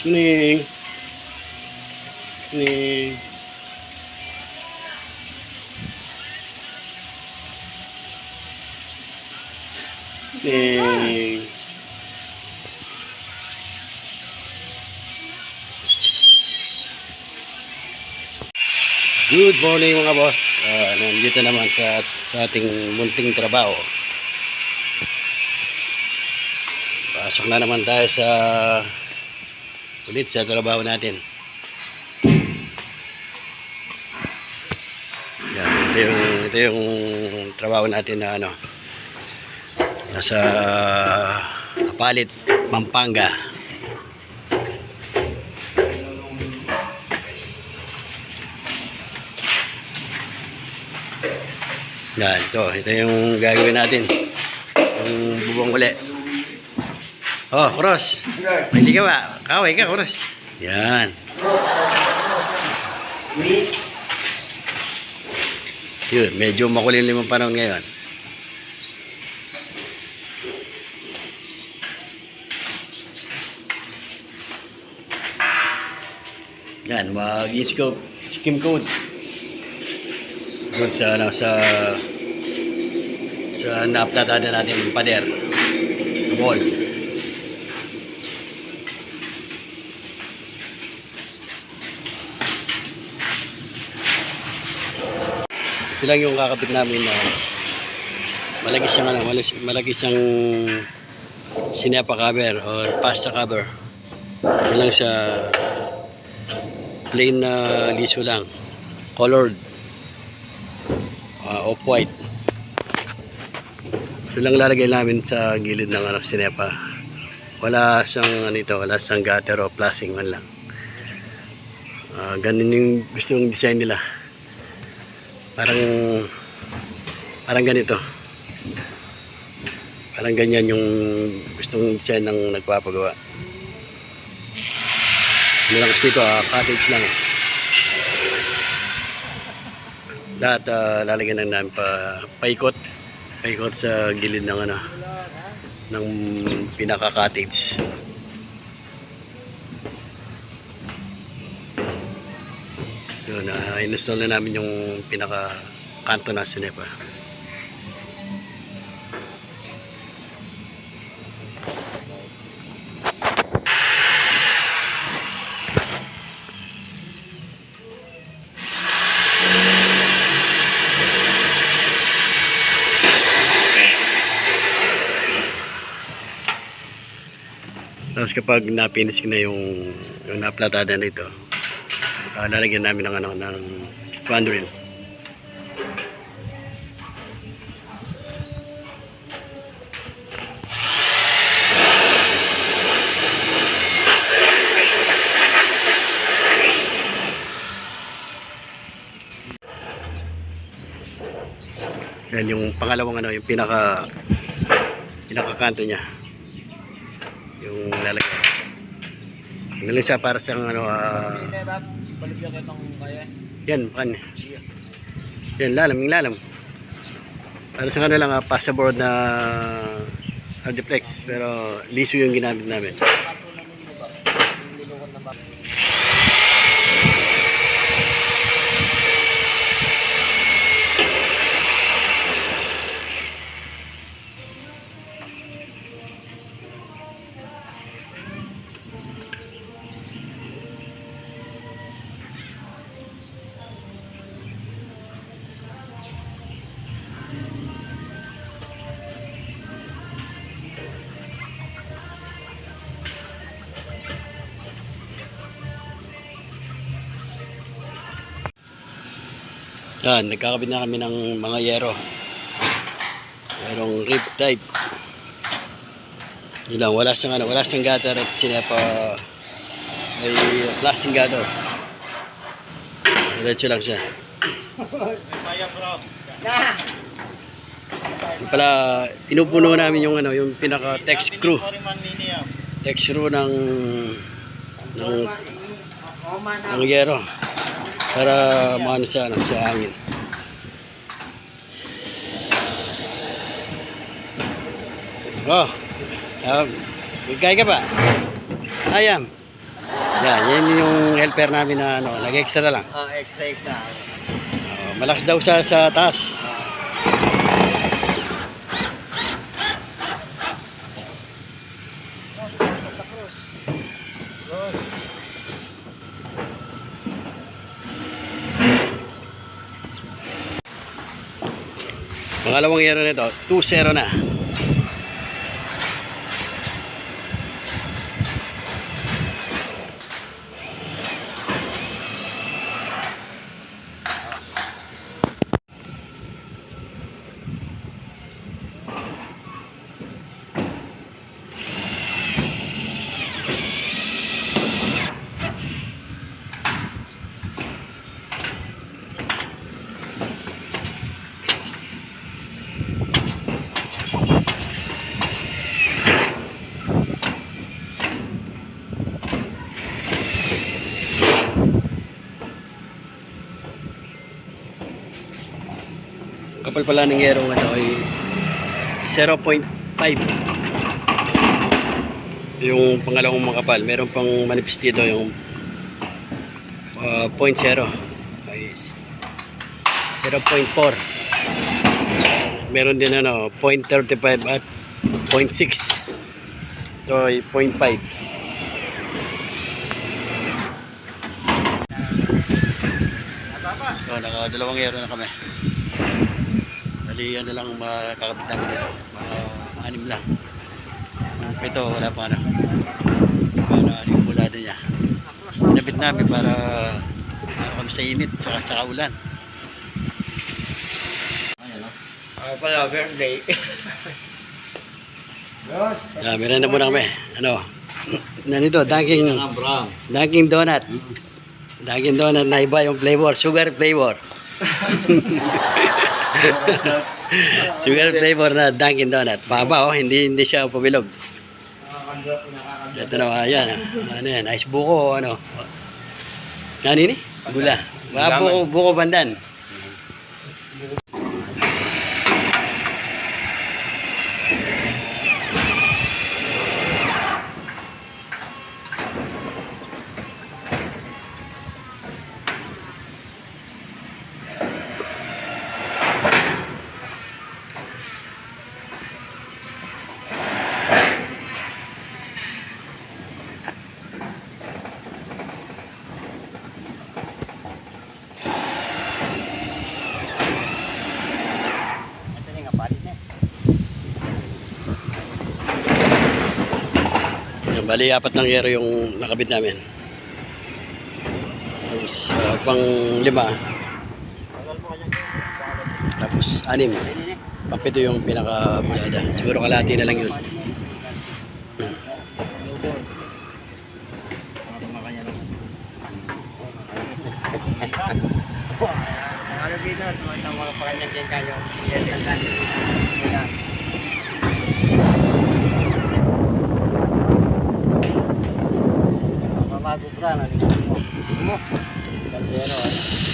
Ning. Ning. Ning. Good morning mga boss. Ah, nandito naman sa, sa ating munting trabaho. Pasok na naman tayo sa ulit sa trabaho natin. Yan, ito yung, ito yung trabaho natin na ano nasa Apalit, Pampanga. Yan, ito, ito yung gagawin natin. Yung bubong uli. Oh, cross. Hindi ka ba? Kaway ka, cross. Yan. Yun, medyo makulimlim ang panahon ngayon. Yan, mag-scope, skim code. Doon sa, ano, sa, sa naplatada natin pader. Wall. Ito lang yung kakabit namin na malagi siyang ano, malagi, siyang sinepa cover or pasta cover. Ito lang sa plain na liso lang. Colored. Ah, off-white. Ito lang lalagay namin sa gilid ng ano, sinepa. Wala siyang ano ito, wala siyang gutter o plasing man lang. Ah, ganun yung gusto yung design nila parang parang ganito. Parang ganyan yung gustong design ng nagpapagawa. Ano lang kasi ito ah, cottage lang. Lahat ah, lalagyan lang namin pa paikot. Paikot sa gilid ng ano ng pinaka cottage Yun, uh, install na namin yung pinaka kanto ng sinepa. Tapos kapag napinis na yung yung naplatada nito, uh, lalagyan namin ng ano ng spandrel. Yan yung pangalawang ano, yung pinaka pinakakanto niya. Yung lalagyan. Siya para siyang ano ah, Balibya kitang kaya. yan, kan. Yan, lalam, yung lalam. Para sa ano lang, uh, passaboard na hardiplex. Pero liso yung ginamit namin. Yan, nagkakabit na kami ng mga yero. Merong rib type. Yun lang, wala siyang ano, wala siyang gutter at sinepa may plastic gutter. Diretso lang siya. Yung pala, pinupuno namin yung ano, yung pinaka text screw. Text screw ng ng ng yero para maano siya ano, sa hangin. Oh. Um, kaya ka ba? Ayam. Yan, yan yung helper namin na ano, nag-extra lang. Ah, extra extra. Uh, malakas daw sa, sa taas. Pangalawang yero nito, 2-0 na. Kapal pala ng yerong ano ay 0.5 yung pangalawang makapal meron pang manipis dito yung uh, 0.0 ay 0.4 meron din ano 0.35 at 0.6 ito ay 0.5 so nakadalawang yero na kami Bali, ano lang makakapit namin dito. Mga anim lang. Yung pito, wala pa ano. Para ano yung bulado niya. Pinabit namin para ano kami sa init, saka sa ulan. Ah, pala, birthday. Yeah, meron na muna kami. Ano? Nanito, Bram. Dunkin Donut. Dunkin Donut na iba yung flavor, sugar flavor. sugar flavor na Dunkin Donut. Paba oh, hindi hindi siya nakakandot. Ito na, ayan. Ano yan, ice buko, ano. Ano ini? Gula. Mga buko, buko bandan. Bali, apat ng yero yung nakabit namin. Tapos, ah, pang lima. Tapos, anim. Pangpito yung pinaka-bulada. Siguro kalahati na lang yun. Ano dito, mga mga pa kanya din kayo. Yan ang kasi. mo. Pantero, ano? Eh.